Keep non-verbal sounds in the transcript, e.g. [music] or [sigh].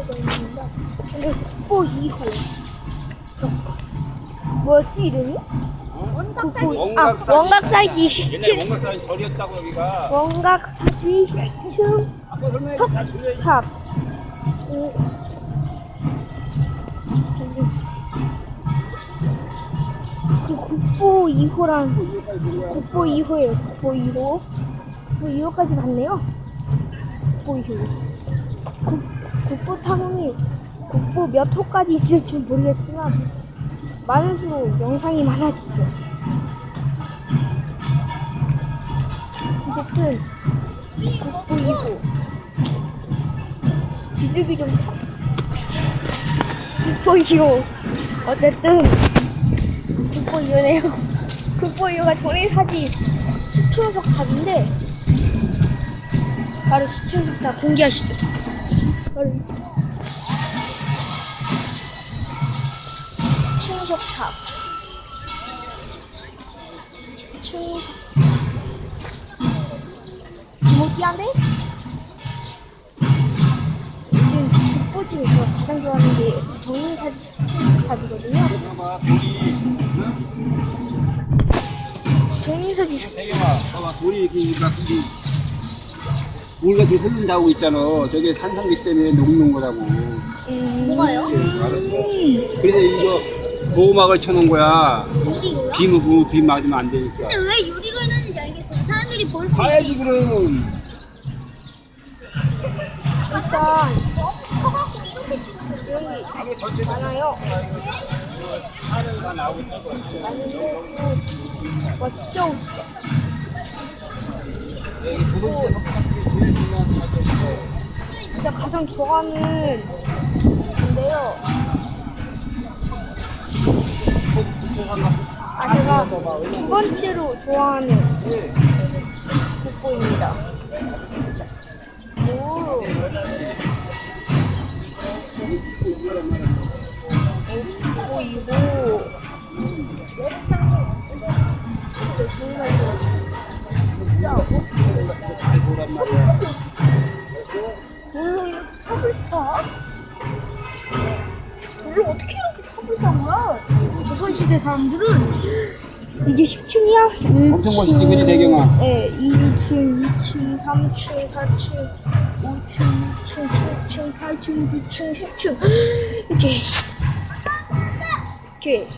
있는데 근데 국보 2호 뭐였지 이름이? 국보 아 원각사기 옛날에 17 원각사기 절이었다고 여기가. 원각사기 10층 아까 설명해 잘 들려야지. 탑 오. 그 국보 2호란 국보 2호예요 국보 2호 국보 2호까지 갔네요 국보 2호 국, 국보 타공이 국보 몇 호까지 있을지 모르겠지만 많을수록 영상이 많아지죠. 어쨌든 국보 2호 비둘기 좀 참. 국보 2호 어쨌든 국보 2호네요. [laughs] 국보 2호가 전해사지 10층석 탑인데 바로 10층석 탑 공개하시죠 바로 10층석 탑 10층석 김호띠한데? 요즘 국보 중에서 가장 좋아하는 게 정인사지 10층석 탑이거든요 봐봐, 돌이. 정인사지 10층 세경아, 봐봐, 돌이 이렇게 막 이게 물 같은 흐름 자고 있잖아. 저게 산성기 때문에 녹는 거라고. 음... 뭐가요? 음... 그래서 이거 보호막을 쳐놓은 거야. 유리로요? 비 오고 비 맞으면 안 되니까. 근데 왜 유리로 해놨는지 알겠어요. 사람들이 볼수 봐야지 있게. 그럼. 일단 커갖고 이렇게 찍었어요. 여기 전체 많아요 하늘 다 나오고 있는 거야. 많은데 와 진짜 멋있어 여기 조선시대 석 가장 좋아하는 건데요 아 제가 두 번째로 좋아하는 국보입니다 오 국보 이고 진짜 정말 진짜 탑을 쌓아? 돌로 어떻게 이렇게 탑을 거야? 조선시대 사람들은 이게 10층이야? 엄청 멋있지, 그지, 대경아? 네, 2층, 2층, 3층, 4층, 5층, 6층, 7층, 8층, 9층, 10층 이렇게 이렇게